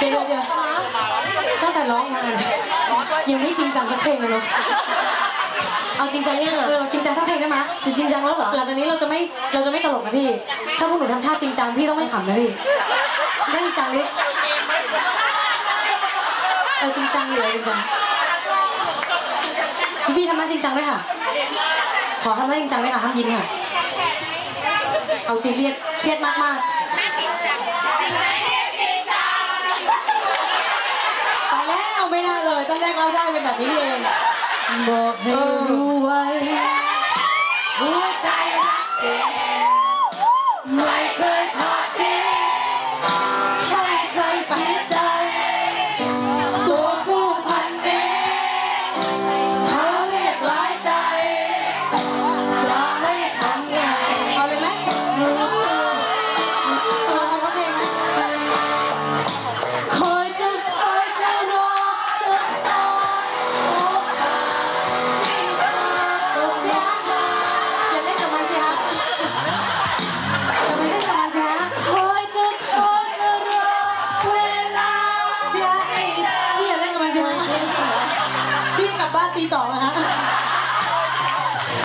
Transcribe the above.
เดี๋ยวเดี๋ยวตั้งแต่ร้องมาเนี่ยยังไม่จริงจังสักเพลงเลยเนาะเอาจริงจังยังเออะอจริงจังสักเพลงได้ไหมจะจริงจังแล้วเหรอหลังจากนี้เราจะไม่เราจะไม่ตลกนะพี่ ถ้าพวกหนูทำท่าจริงจังพี่ต้องไม่ขำนะพี่ได้จริงจังดิเออจริงจังเลยจริงจังพี่พี่ทำหน้าจริงจังด้วยค่ะ ขอทำหน้าจริงจังด้วยค่ะห้ามยิ้มค่ะ เอาซีเรียสเครียดมากม ตอนแรกเอาได้เป็นแบบนี้นี่เองบอกให้รู้ไว้หัวใจรักจริงไม่เคย บ้านตีสองนะฮะ